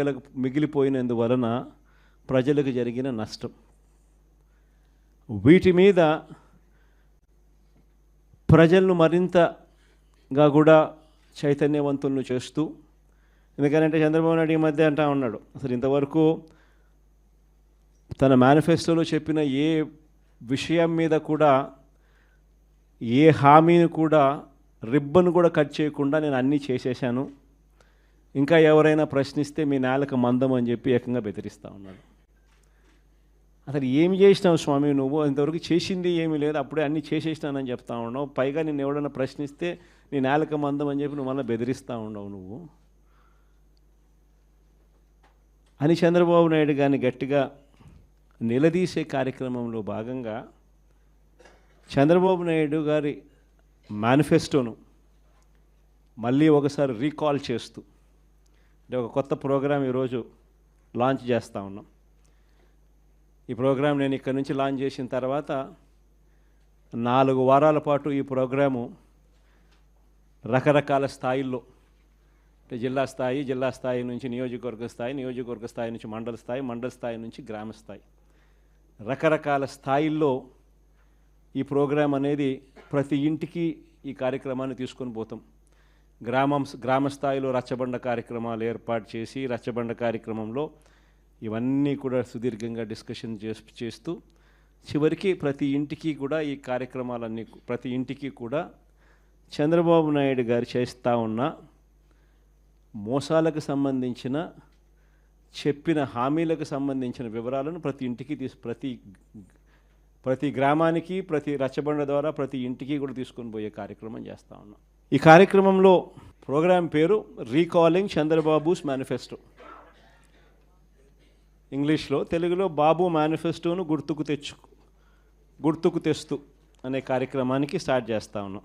మిగల మిగిలిపోయినందువలన ప్రజలకు జరిగిన నష్టం. వీటి మీద ప్రజలను మరింతగా కూడా చైతన్యవంతులను చేస్తూ ఎందుకంటే చంద్రబాబు నాయుడు ఈ మధ్య అంటా ఉన్నాడు అసలు ఇంతవరకు తన మేనిఫెస్టోలో చెప్పిన ఏ విషయం మీద కూడా ఏ హామీని కూడా రిబ్బన్ కూడా కట్ చేయకుండా నేను అన్నీ చేసేసాను ఇంకా ఎవరైనా ప్రశ్నిస్తే మీ నేలకు మందం అని చెప్పి ఏకంగా బెదిరిస్తూ ఉన్నాడు. అసలు ఏమి చేసినావు స్వామి నువ్వు? ఇంతవరకు చేసింది ఏమీ లేదు. అప్పుడే అన్నీ చేసేసినానని చెప్తా ఉన్నావు. పైగా నేను ఎవడన్నా ప్రశ్నిస్తే నీ నేలకు మందం అని చెప్పి నువ్వు మళ్ళీ బెదిరిస్తూ ఉండవు నువ్వు. అని చంద్రబాబు నాయుడు గారిని గట్టిగా నిలదీసే కార్యక్రమంలో భాగంగా చంద్రబాబు నాయుడు గారి మేనిఫెస్టోను మళ్ళీ ఒకసారి రీకాల్ చేస్తూ ఒక కొత్త ప్రోగ్రాం ఈరోజు లాంచ్ చేస్తూ ఉన్నాం. ఈ ప్రోగ్రాం నేను ఇక్కడ నుంచి లాంచ్ చేసిన తర్వాత నాలుగు వారాల పాటు ఈ ప్రోగ్రాము రకరకాల స్థాయిల్లో అంటే జిల్లా స్థాయి జిల్లా స్థాయి నుంచి నియోజకవర్గ స్థాయి నియోజకవర్గ స్థాయి నుంచి మండల స్థాయి మండల స్థాయి నుంచి గ్రామ స్థాయి. రకరకాల స్థాయిల్లో ఈ ప్రోగ్రాం అనేది ప్రతి ఇంటికి ఈ కార్యక్రమాన్ని తీసుకొని పోతాం. గ్రామం గ్రామ స్థాయిలో రచ్చబండ కార్యక్రమాలు ఏర్పాటు చేసి రచ్చబండ కార్యక్రమంలో ఇవన్నీ కూడా సుదీర్ఘంగా డిస్కషన్ చేస్ చేస్తూ చివరికి ప్రతి ఇంటికి కూడా ఈ కార్యక్రమాలన్నీ ప్రతి ఇంటికి కూడా చంద్రబాబు నాయుడు గారు చేస్తూ ఉన్న మోసాలకు సంబంధించిన చెప్పిన హామీలకు సంబంధించిన వివరాలను ప్రతి ఇంటికి తీసు ప్రతి ప్రతి గ్రామానికి ప్రతి రచ్చబండ ద్వారా ప్రతి ఇంటికి కూడా తీసుకొని పోయే కార్యక్రమం చేస్తూ ఉన్నాం. ఈ కార్యక్రమంలో ప్రోగ్రాం పేరు రీకాలింగ్ చంద్రబాబుస్ మేనిఫెస్టో. ఇంగ్లీష్లో తెలుగులో బాబు మేనిఫెస్టోను గుర్తుకు తెచ్చు గుర్తుకు తెస్తూ అనే కార్యక్రమానికి స్టార్ట్ చేస్తా ఉన్నాం.